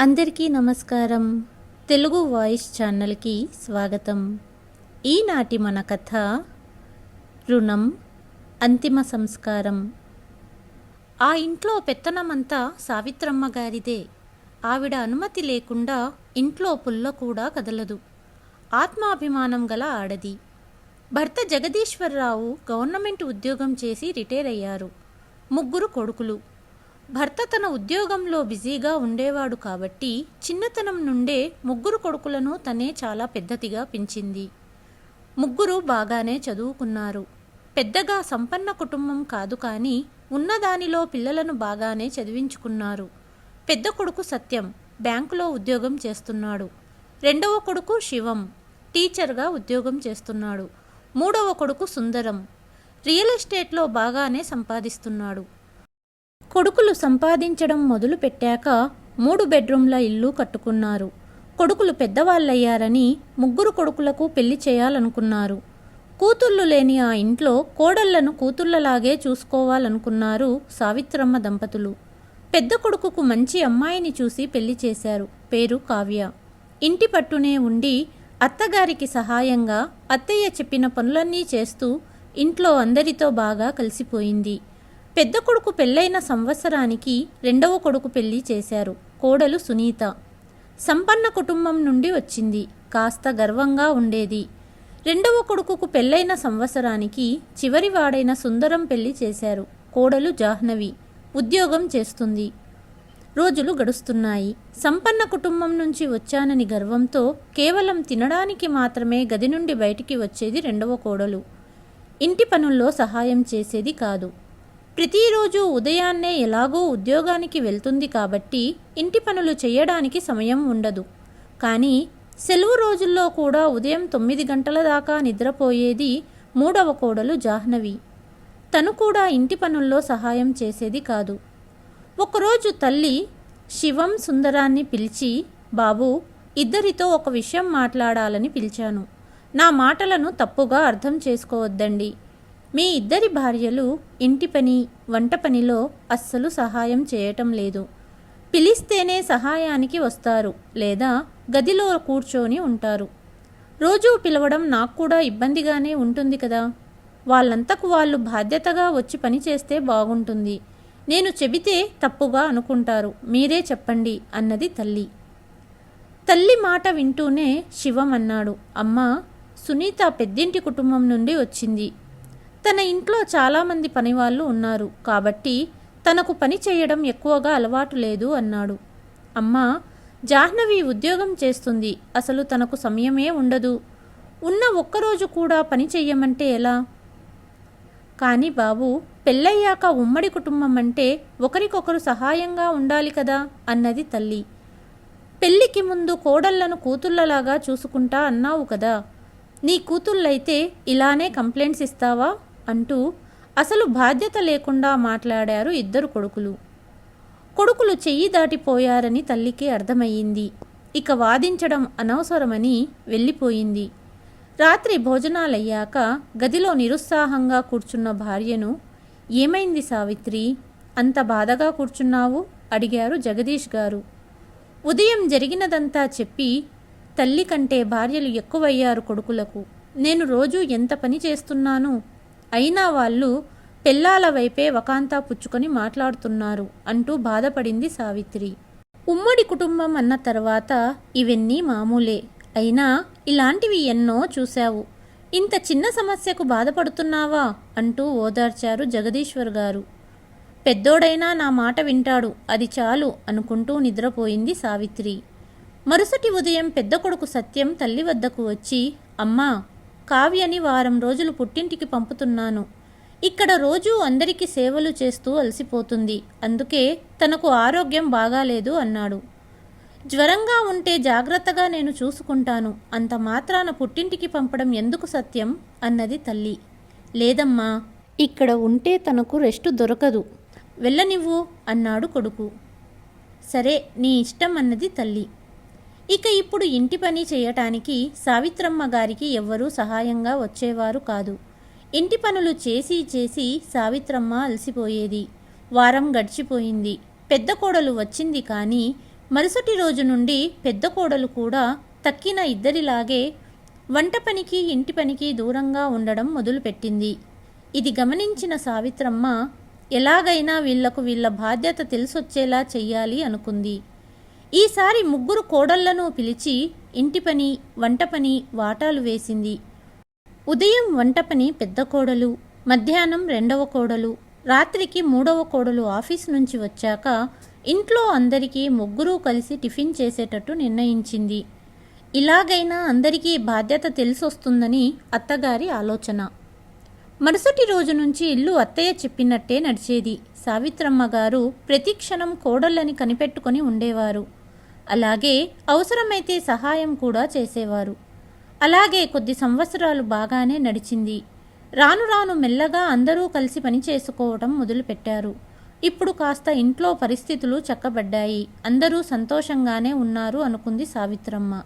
అందరికీ నమస్కారం. తెలుగు వాయిస్ ఛానల్కి స్వాగతం. ఈనాటి మన కథ రుణం అంతిమ సంస్కారం. ఆ ఇంట్లో పెత్తనమంతా సావిత్రమ్మ గారిదే. ఆవిడ అనుమతి లేకుండా ఇంట్లో పుల్ల కూడా కదలదు. ఆత్మాభిమానం గల ఆడది. భర్త జగదీశ్వరరావు గవర్నమెంట్ ఉద్యోగం చేసి రిటైర్ అయ్యారు. ముగ్గురు కొడుకులు. భర్త తన ఉద్యోగంలో బిజీగా ఉండేవాడు కాబట్టి చిన్నతనం నుండే ముగ్గురు కొడుకులను తనే చాలా పెద్దదిగా పెంచింది. ముగ్గురు బాగానే చదువుకున్నారు. పెద్దగా సంపన్న కుటుంబం కాదు కానీ ఉన్నదానిలో పిల్లలను బాగానే చదివించుకున్నారు. పెద్ద కొడుకు సత్యం బ్యాంకులో ఉద్యోగం చేస్తున్నాడు. రెండవ కొడుకు శివం టీచర్గా ఉద్యోగం చేస్తున్నాడు. మూడవ కొడుకు సుందరం రియల్ ఎస్టేట్లో బాగానే సంపాదిస్తున్నాడు. కొడుకులు సంపాదించడం మొదలు పెట్టాక మూడు బెడ్రూమ్ల ఇల్లు కట్టుకున్నారు. కొడుకులు పెద్దవాళ్ళయ్యారని ముగ్గురు కొడుకులకు పెళ్ళి చేయాలనుకున్నారు. కూతుళ్ళు లేని ఆ ఇంట్లో కోడళ్ళను కూతుళ్ళలాగే చూసుకోవాలనుకున్నారు సావిత్రమ్మ దంపతులు. పెద్ద కొడుకుకు మంచి అమ్మాయిని చూసి పెళ్ళి చేశారు. పేరు కావ్య. ఇంటి పట్టునే ఉండి అత్తగారికి సహాయంగా అత్తయ్య చెప్పిన పనులన్నీ చేస్తూ ఇంట్లో అందరితో బాగా కలిసిపోయింది. పెద్ద కొడుకు పెళ్ళైన సంవత్సరానికి రెండవ కొడుకు పెళ్ళి చేశారు. కోడలు సునీత. సంపన్న కుటుంబం నుండి వచ్చింది. కాస్త గర్వంగా ఉండేది. రెండవ కొడుకుకు పెళ్ళైన సంవత్సరానికి చివరివాడైన సుందరం పెళ్ళి చేశారు. కోడలు జాహ్నవి. ఉద్యోగం చేస్తుంది. రోజులు గడుస్తున్నాయి. సంపన్న కుటుంబం నుంచి వచ్చానని గర్వంతో కేవలం తినడానికి మాత్రమే గది నుండి బయటికి వచ్చేది రెండవ కోడలు. ఇంటి పనుల్లో సహాయం చేసేది కాదు. ప్రతిరోజు ఉదయాన్నే ఎలాగో ఉద్యోగానికి వెళ్తుంది కాబట్టి ఇంటి పనులు చేయడానికి సమయం ఉండదు. కానీ సెలవు రోజుల్లో కూడా ఉదయం తొమ్మిది గంటల దాకా నిద్రపోయేది మూడవ కోడలు జాహ్నవి. తను కూడా ఇంటి పనుల్లో సహాయం చేసేది కాదు. ఒకరోజు తల్లి శివం సుందరాన్ని పిలిచి బాబు ఇద్దరితో ఒక విషయం మాట్లాడాలని పిలిచాను. నా మాటలను తప్పుగా అర్థం చేసుకోవద్దండి. మీ ఇద్దరి భార్యలు ఇంటి పని వంట పనిలో అస్సలు సహాయం చేయటం లేదు. పిలిస్తేనే సహాయానికి వస్తారు లేదా గదిలో కూర్చొని ఉంటారు. రోజూ పిలవడం నాకు కూడా ఇబ్బందిగానే ఉంటుంది కదా. వాళ్ళంతకు వాళ్ళు బాధ్యతగా వచ్చి పని చేస్తే బాగుంటుంది. నేను చెబితే తప్పుగా అనుకుంటారు. మీరే చెప్పండి అన్నది తల్లి. తల్లి మాట వింటూనే శివం అన్నాడు. అమ్మా సునీత పెద్దింటి కుటుంబం నుండి వచ్చింది. తన ఇంట్లో చాలామంది పనివాళ్ళు ఉన్నారు. కాబట్టి తనకు పని చేయడం ఎక్కువగా అలవాటు లేదు అన్నాడు. అమ్మా జాహ్నవి ఉద్యోగం చేస్తుంది. అసలు తనకు సమయమే ఉండదు. ఉన్న ఒక్కరోజు కూడా పని చెయ్యమంటే ఎలా? కానీ బాబు పెళ్ళయ్యాక ఉమ్మడి కుటుంబం అంటే ఒకరికొకరు సహాయంగా ఉండాలి కదా అన్నది తల్లి. పెళ్ళికి ముందు కోడళ్ళను కూతుళ్ళలాగా చూసుకుంటా అన్నావు కదా. నీ కూతుళ్ళైతే ఇలానే కంప్లైంట్స్ ఇస్తావా? అంటూ అసలు బాధ్యత లేకుండా మాట్లాడారు ఇద్దరు కొడుకులు. కొడుకులు చెయ్యి దాటిపోయారని తల్లికి అర్థమయ్యింది. ఇక వాదించడం అనవసరమని వెళ్ళిపోయింది. రాత్రి భోజనాలయ్యాక గదిలో నిరుత్సాహంగా కూర్చున్న భార్యను ఏమైంది సావిత్రి? అంత బాధగా కూర్చున్నావు? అడిగారు జగదీష్ గారు. ఉదయం జరిగినదంతా చెప్పి తల్లి కంటే భార్యలు ఎక్కువయ్యారు కొడుకులకు. నేను రోజూ ఎంత పని చేస్తున్నాను? అయినా వాళ్ళు పెళ్ళాల వైపే వకాంతా పుచ్చుకొని మాట్లాడుతున్నారు అంటూ బాధపడింది సావిత్రి. ఉమ్మడి కుటుంబం అన్న తర్వాత ఇవన్నీ మామూలే. అయినా ఇలాంటివి ఎన్నో చూశావు. ఇంత చిన్న సమస్యకు బాధపడుతున్నావా? అంటూ ఓదార్చారు జగదీశ్వర్ గారు. పెద్దోడైనా నా మాట వింటాడు అది చాలు అనుకుంటూ నిద్రపోయింది సావిత్రి. మరుసటి ఉదయం పెద్ద కొడుకు సత్యం తల్లి వద్దకు వచ్చి అమ్మా కావ్యని వారం రోజులు పుట్టింటికి పంపుతున్నాను. ఇక్కడ రోజూ అందరికీ సేవలు చేస్తూ అలసిపోతుంది. అందుకే తనకు ఆరోగ్యం బాగాలేదు అన్నాడు. జ్వరంగా ఉంటే జాగ్రత్తగా నేను చూసుకుంటాను. అంత మాత్రాన పుట్టింటికి పంపడం ఎందుకు సత్యం? అన్నది తల్లి. లేదమ్మా ఇక్కడ ఉంటే తనకు రెస్ట్ దొరకదు. వెళ్ళనివ్వు అన్నాడు కొడుకు. సరే నీ ఇష్టం అన్నది తల్లి. ఇక ఇప్పుడు ఇంటి పని చేయటానికి సావిత్రమ్మ గారికి ఎవ్వరూ సహాయంగా వచ్చేవారు కాదు. ఇంటి పనులు చేసి చేసి సావిత్రమ్మ అలసిపోయేది. వారం గడిచిపోయింది. పెద్ద కోడలు వచ్చింది కానీ మరుసటి రోజు నుండి పెద్ద కోడలు కూడా తక్కిన ఇద్దరిలాగే వంట పనికి ఇంటి పనికి దూరంగా ఉండడం మొదలుపెట్టింది. ఇది గమనించిన సావిత్రమ్మ ఎలాగైనా వీళ్ళకు వీళ్ళ బాధ్యత తెలిసొచ్చేలా చెయ్యాలి అనుకుంది. ఈసారి ముగ్గురు కోడళ్ళను పిలిచి ఇంటి పని వంట పని వాటాలు వేసింది. ఉదయం వంట పని పెద్ద కోడలు మధ్యాహ్నం రెండవ కోడలు రాత్రికి మూడవ కోడలు ఆఫీస్ నుంచి వచ్చాక ఇంట్లో అందరికీ ముగ్గురూ కలిసి టిఫిన్ చేసేటట్టు నిర్ణయించింది. ఇలాగైనా అందరికీ బాధ్యత తెలిసొస్తుందని అత్తగారి ఆలోచన. మరుసటి రోజు నుంచి ఇల్లు అత్తయ్య చెప్పినట్టే నడిచేది. సావిత్రమ్మ గారు ప్రతిక్షణం కోడళ్ళని కనిపెట్టుకొని ఉండేవారు. అలాగే అవసరమైతే సహాయం కూడా చేసేవారు. అలాగే కొద్ది సంవత్సరాలు బాగానే నడిచింది. రాను రాను మెల్లగా అందరూ కలిసి పని చేసుకోవడం మొదలుపెట్టారు. ఇప్పుడు కాస్త ఇంట్లో పరిస్థితులు చక్కబడ్డాయి. అందరూ సంతోషంగానే ఉన్నారు అనుకుంది సావిత్రమ్మ.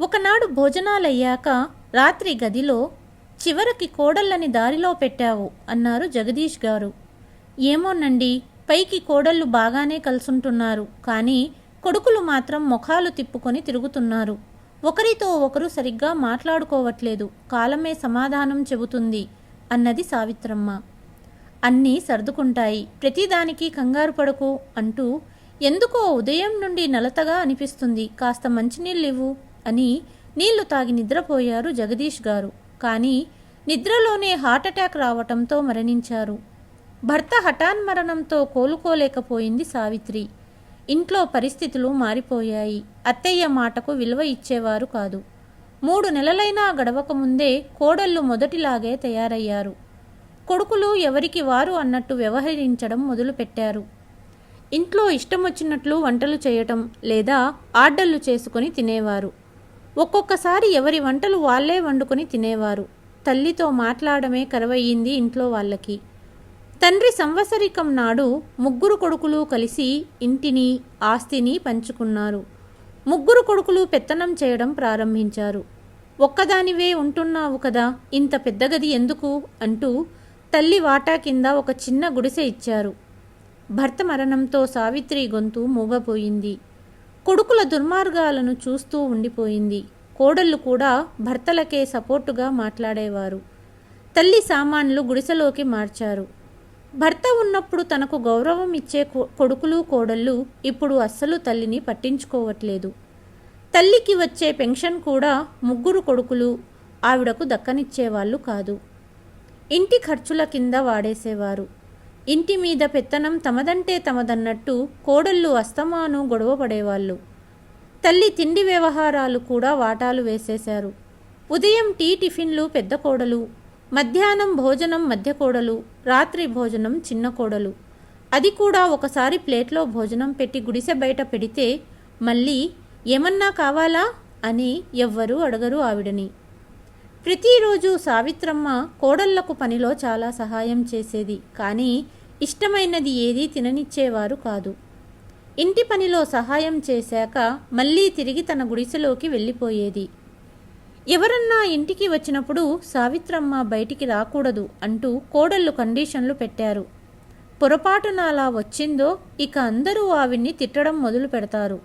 ఒకనాడు భోజనాలయ్యాక రాత్రి గదిలో చివరికి కోడళ్ళని దారిలో పెట్టావు అన్నారు జగదీష్ గారు. ఏమోనండి పైకి కోడళ్ళు బాగానే కలుసుంటున్నారు. కానీ కొడుకులు మాత్రం ముఖాలు తిప్పుకొని తిరుగుతున్నారు. ఒకరితో ఒకరు సరిగ్గా మాట్లాడుకోవట్లేదు. కాలమే సమాధానం చెబుతుంది అన్నది సావిత్రమ్మ. అన్నీ సర్దుకుంటాయి. ప్రతిదానికి కంగారు పడకు అంటూ ఎందుకో ఉదయం నుండి నలతగా అనిపిస్తుంది. కాస్త మంచినీళ్ళివ్వు అని నీళ్ళు తాగి నిద్రపోయారు జగదీష్ గారు. కానీ నిద్రలోనే హార్ట్అటాక్ రావటంతో మరణించారు. భర్త హఠాన్మరణంతో కోలుకోలేకపోయింది సావిత్రి. ఇంట్లో పరిస్థితులు మారిపోయాయి. అత్తయ్య మాటకు విలువ ఇచ్చేవారు కాదు. మూడు నెలలైనా గడవకముందే కోడళ్ళు మొదటిలాగే తయారయ్యారు. కొడుకులు ఎవరికి వారు అన్నట్టు వ్యవహరించడం మొదలుపెట్టారు. ఇంట్లో ఇష్టమొచ్చినట్లు వంటలు చేయటం లేదా ఆర్డర్లు చేసుకొని తినేవారు. ఒక్కొక్కసారి ఎవరి వంటలు వాళ్ళే వండుకొని తినేవారు. తల్లితో మాట్లాడమే కరవయ్యింది ఇంట్లో వాళ్ళకి. తండ్రి సంవత్సరికం నాడు ముగ్గురు కొడుకులు కలిసి ఇంటిని ఆస్తిని పంచుకున్నారు. ముగ్గురు కొడుకులు పెత్తనం చేయడం ప్రారంభించారు. ఒక్కదానివే ఉంటున్నావు కదా ఇంత పెద్ద గది ఎందుకు? అంటూ తల్లి వాటా కింద ఒక చిన్న గుడిసె ఇచ్చారు. భర్త మరణంతో సావిత్రి గొంతు మూగపోయింది. కొడుకుల దుర్మార్గాలను చూస్తూ ఉండిపోయింది. కోడళ్ళు కూడా భర్తలకే సపోర్టుగా మాట్లాడేవారు. తల్లి సామాన్లు గుడిసెలోకి మార్చారు. భర్త ఉన్నప్పుడు తనకు గౌరవం ఇచ్చే కొడుకులు కోడళ్ళు ఇప్పుడు అస్సలు తల్లిని పట్టించుకోవట్లేదు. తల్లికి వచ్చే పెన్షన్ కూడా ముగ్గురు కొడుకులు ఆవిడకు దక్కనిచ్చేవాళ్ళు కాదు. ఇంటి ఖర్చుల కింద వాడేసేవారు. ఇంటి మీద పెత్తనం తమదంటే తమదన్నట్టు కోడళ్ళు అస్తమాను గొడవపడేవాళ్ళు తల్లి తిండి వ్యవహారాలు కూడా వాటాలు వేసేశారు. ఉదయం టీ టిఫిన్లు పెద్ద కోడలు మధ్యాహ్నం భోజనం మధ్య కోడలు రాత్రి భోజనం చిన్న కోడలు. అది కూడా ఒకసారి ప్లేట్లో భోజనం పెట్టి గుడిసె బయట పెడితే మళ్ళీ ఏమన్నా కావాలా అని ఎవ్వరూ అడగరు ఆవిడని. ప్రతిరోజు సావిత్రమ్మ కోడళ్ళకు పనిలో చాలా సహాయం చేసేది కానీ ఇష్టమైనది ఏదీ తిననిచ్చేవారు కాదు. ఇంటి పనిలో సహాయం చేశాక మళ్ళీ తిరిగి తన గుడిసెలోకి వెళ్ళిపోయేది. ఎవరన్నా ఇంటికి వచ్చినప్పుడు సావిత్రమ్మ బయటికి రాకూడదు అంటూ కోడళ్ళు కండిషన్లు పెట్టారు. పొరపాటున అలా వచ్చిందో ఇక అందరూ ఆవిడ్ని తిట్టడం మొదలు పెడతారు.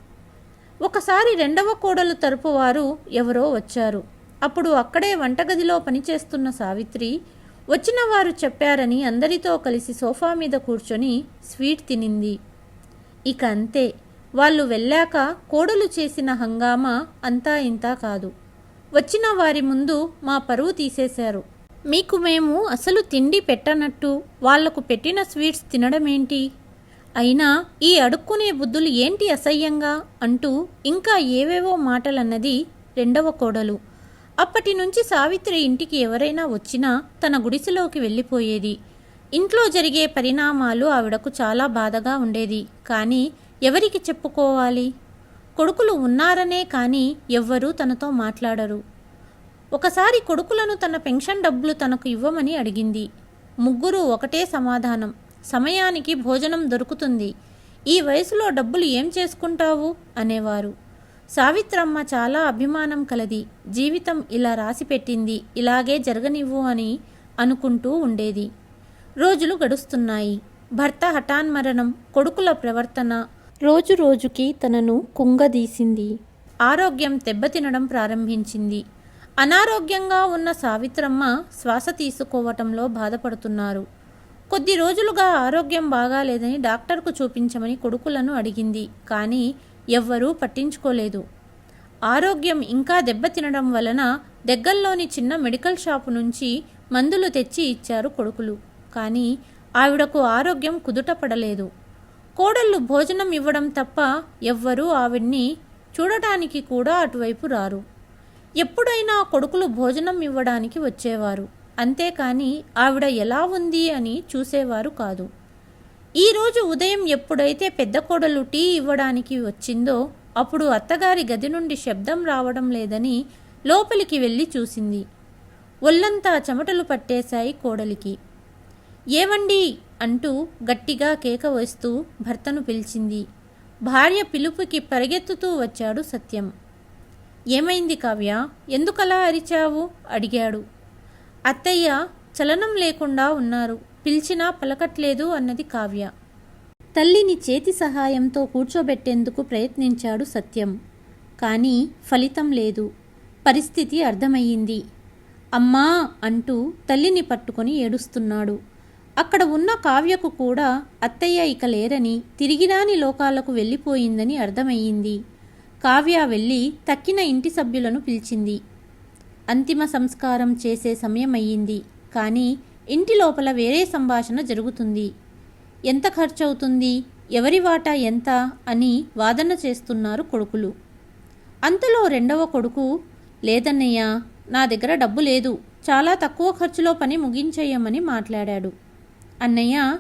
ఒకసారి రెండవ కోడలు తరపు వారు ఎవరో వచ్చారు. అప్పుడు అక్కడే వంటగదిలో పనిచేస్తున్న సావిత్రి వచ్చిన వారు చెప్పారని అందరితో కలిసి సోఫా మీద కూర్చొని స్వీట్ తినింది. ఇక అంతే వాళ్ళు వెళ్ళాక కోడలు చేసిన హంగామా అంతా ఇంతా కాదు. వచ్చిన వారి ముందు మా పరువు తీసేశారు. మీకు మేము అసలు తిండి పెట్టనట్టు వాళ్ళకు పెట్టిన స్వీట్స్ తినడమేంటి? అయినా ఈ అడుక్కునే బుద్ధులు ఏంటి అసహ్యంగా? అంటూ ఇంకా ఏవేవో మాటలన్నది రెండవ కోడలు. అప్పటి నుంచి సావిత్రి ఇంటికి ఎవరైనా వచ్చినా తన గుడిసెలోకి వెళ్ళిపోయేది. ఇంట్లో జరిగే పరిణామాలు ఆవిడకు చాలా బాధగా ఉండేది. కానీ ఎవరికి చెప్పుకోవాలి? కొడుకులు ఉన్నారనే కానీ ఎవ్వరూ తనతో మాట్లాడరు. ఒకసారి కొడుకులను తన పెన్షన్ డబ్బులు తనకు ఇవ్వమని అడిగింది. ముగ్గురు ఒకటే సమాధానం. సమయానికి భోజనం దొరుకుతుంది. ఈ వయసులో డబ్బులు ఏం చేసుకుంటావు? అనేవారు. సావిత్రమ్మ చాలా అభిమానం కలది. జీవితం ఇలా రాసిపెట్టింది ఇలాగే జరగనివ్వు అని అనుకుంటూ ఉండేది. రోజులు గడుస్తున్నాయి. భర్త హఠాన్మరణం కొడుకుల ప్రవర్తన రోజు రోజుకి తనను కుంగదీసింది. ఆరోగ్యం దెబ్బతినడం ప్రారంభించింది. అనారోగ్యంగా ఉన్న సావిత్రమ్మ శ్వాస తీసుకోవటంలో బాధపడుతున్నారు. కొద్ది రోజులుగా ఆరోగ్యం బాగాలేదని డాక్టర్కు చూపించమని కొడుకులను అడిగింది కానీ ఎవ్వరూ పట్టించుకోలేదు. ఆరోగ్యం ఇంకా దెబ్బతినడం వలన దగ్గరలోని చిన్న మెడికల్ షాపు నుంచి మందులు తెచ్చి ఇచ్చారు కొడుకులు కానీ ఆవిడకు ఆరోగ్యం కుదుటపడలేదు కోడళ్ళు భోజనం ఇవ్వడం తప్ప ఎవ్వరూ ఆవిడ్ని చూడటానికి కూడా అటువైపు రారు. ఎప్పుడైనా కొడుకులు భోజనం ఇవ్వడానికి వచ్చేవారు. అంతేకాని ఆవిడ ఎలా ఉంది అని చూసేవారు కాదు. ఈరోజు ఉదయం ఎప్పుడైతే పెద్ద కోడలు టీ ఇవ్వడానికి వచ్చిందో అప్పుడు అత్తగారి గది నుండి శబ్దం రావడం లేదని లోపలికి వెళ్ళి చూసింది. ఒళ్ళంతా చెమటలు పట్టేశాయి కోడలికి. ఏవండి? అంటూ గట్టిగా కేక వేస్తూ భర్తను పిలిచింది. భార్య పిలుపుకి పరిగెత్తుతూ వచ్చాడు సత్యం. ఏమైంది కావ్య? ఎందుకలా అరిచావు? అడిగాడు. అత్తయ్య చలనం లేకుండా ఉన్నారు. పిలిచినా పలకట్లేదు అన్నది కావ్య. తల్లిని చేతి సహాయంతో కూర్చోబెట్టేందుకు ప్రయత్నించాడు సత్యం. కానీ ఫలితం లేదు. పరిస్థితి అర్థమయ్యింది. అమ్మా అంటూ తల్లిని పట్టుకొని ఏడుస్తున్నాడు. అక్కడ ఉన్న కావ్యకు కూడా అత్తయ్య ఇక లేరని తిరిగిరాని లోకాలకు వెళ్ళిపోయిందని అర్థమయ్యింది. కావ్య వెళ్ళి తక్కిన ఇంటి సభ్యులను పిలిచింది. అంతిమ సంస్కారం చేసే సమయం అయ్యింది కానీ ఇంటి లోపల వేరే సంభాషణ జరుగుతుంది. ఎంత ఖర్చవుతుంది? ఎవరి వాటా ఎంత? అని వాదన చేస్తున్నారు కొడుకులు. అంతలో రెండవ కొడుకు లేదన్నయ్య నా దగ్గర డబ్బు లేదు. చాలా తక్కువ ఖర్చులో పని ముగించేయమని మాట్లాడాడు. అన్నయ్య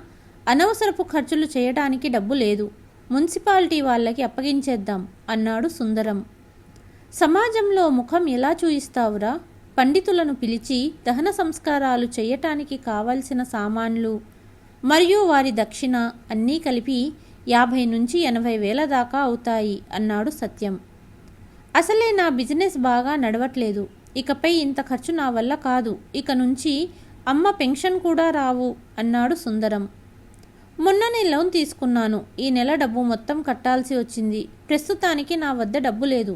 అనవసరపు ఖర్చులు చేయడానికి డబ్బు లేదు. మున్సిపాలిటీ వాళ్ళకి అప్పగించేద్దాం అన్నాడు సుందరం. సమాజంలో ముఖం ఎలా చూయిస్తావురా? పండితులను పిలిచి దహన సంస్కారాలు చేయటానికి కావలసిన సామాన్లు మరియు వారి దక్షిణ అన్నీ కలిపి యాభై నుంచి ఎనభై వేల దాకా అవుతాయి అన్నాడు సత్యం. అసలే నా బిజినెస్ బాగా నడవట్లేదు. ఇకపై ఇంత ఖర్చు నా వల్ల కాదు. ఇక నుంచి అమ్మ పెన్షన్ కూడా రావు అన్నాడు సుందరం. మొన్ననే లోన్ తీసుకున్నాను. ఈ నెల డబ్బు మొత్తం కట్టాల్సి వచ్చింది. ప్రస్తుతానికి నా వద్ద డబ్బు లేదు.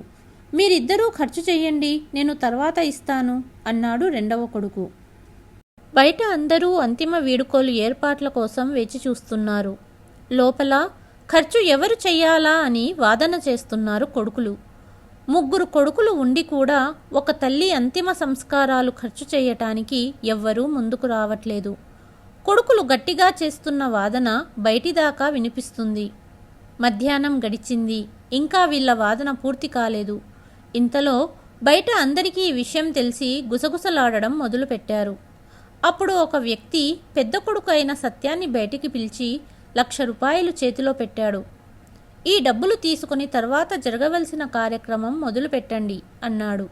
మీరిద్దరూ ఖర్చు చెయ్యండి నేను తర్వాత ఇస్తాను అన్నాడు రెండవ కొడుకు. బయట అందరూ అంతిమ వీడుకోలు ఏర్పాట్ల కోసం వేచి చూస్తున్నారు. లోపల ఖర్చు ఎవరు చెయ్యాలా అని వాదన చేస్తున్నారు కొడుకులు. ముగ్గురు కొడుకులు ఉండి కూడా ఒక తల్లి అంతిమ సంస్కారాలు ఖర్చు చేయటానికి ఎవ్వరూ ముందుకు రావట్లేదు. కొడుకులు గట్టిగా చేస్తున్న వాదన బయటిదాకా వినిపిస్తుంది. మధ్యాహ్నం గడిచింది. ఇంకా వీళ్ళ వాదన పూర్తి కాలేదు. ఇంతలో బయట అందరికీ ఈ విషయం తెలిసి గుసగుసలాడడం మొదలుపెట్టారు. అప్పుడు ఒక వ్యక్తి పెద్ద కొడుకు అయిన సత్యాన్ని బయటికి పిలిచి లక్ష రూపాయలు చేతిలో పెట్టాడు. ఈ డబ్బులు తీసుకుని తర్వాత జరగవలసిన కార్యక్రమం మొదలు పెట్టండి అన్నాడు.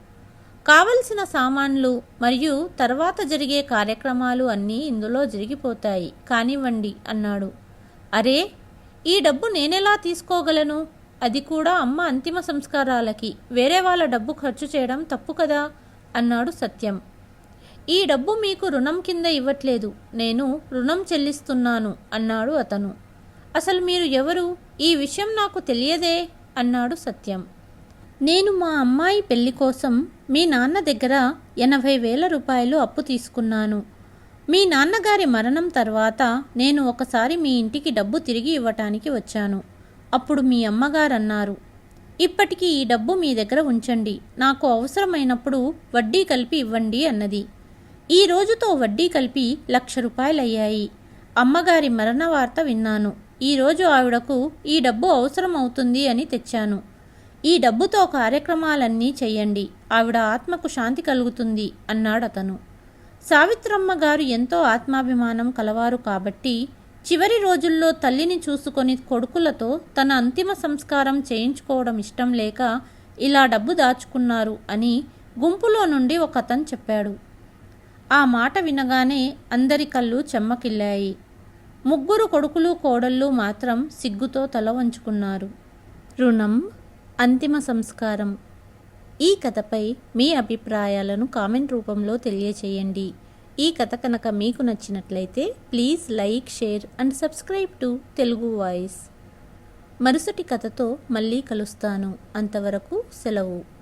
కావలసిన సామాన్లు మరియు తర్వాత జరిగే కార్యక్రమాలు అన్నీ ఇందులో జరిగిపోతాయి. కానివ్వండి అన్నాడు. అరే ఈ డబ్బు నేనెలా తీసుకోగలను? అది కూడా అమ్మ అంతిమ సంస్కారాలకి. వేరే వాళ్ళ డబ్బు ఖర్చు చేయడం తప్పు కదా? అన్నాడు సత్యం. ఈ డబ్బు మీకు రుణం కింద ఇవ్వట్లేదు. నేను రుణం చెల్లిస్తున్నాను అన్నాడు అతను. అసలు మీరు ఎవరు? ఈ విషయం నాకు తెలియదే అన్నాడు సత్యం. నేను మా అమ్మాయి పెళ్ళి కోసం మీ నాన్న దగ్గర ఎనభై వేల రూపాయలు అప్పు తీసుకున్నాను. మీ నాన్నగారి మరణం తర్వాత నేను ఒకసారి మీ ఇంటికి డబ్బు తిరిగి ఇవ్వటానికి వచ్చాను. అప్పుడు మీ అమ్మగారు అన్నారు ఇప్పటికీ ఈ డబ్బు మీ దగ్గర ఉంచండి. నాకు అవసరమైనప్పుడు వడ్డీ కలిపి ఇవ్వండి అన్నది. ఈ రోజుతో వడ్డీ కలిపి లక్ష రూపాయలయ్యాయి. అమ్మగారి మరణ వార్త విన్నాను. ఈరోజు ఆవిడకు ఈ డబ్బు అవసరం అవుతుంది అని తెచ్చాను. ఈ డబ్బుతో కార్యక్రమాలన్నీ చెయ్యండి. ఆవిడ ఆత్మకు శాంతి కలుగుతుంది అన్నాడతను. సావిత్రమ్మ గారు ఎంతో ఆత్మాభిమానం కలవారు కాబట్టి చివరి రోజుల్లో తల్లిని చూసుకొని కొడుకులతో తన అంతిమ సంస్కారం చేయించుకోవడం ఇష్టం లేక ఇలా డబ్బు దాచుకున్నారు అని గుంపులో నుండి ఒక అతను చెప్పాడు. ఆ మాట వినగానే అందరి కళ్ళు చెమ్మకిల్లాయి. ముగ్గురు కొడుకులు కోడళ్ళు మాత్రం సిగ్గుతో తల వంచుకున్నారు. రుణం అంతిమ సంస్కారం. ఈ కథపై మీ అభిప్రాయాలను కామెంట్ రూపంలో తెలియచేయండి. ఈ కథ కనుక మీకు నచ్చినట్లయితే please like share and subscribe to Telugu voice. మరుసటి కథతో మళ్ళీ కలుస్తాను. అంతవరకు సెలవు.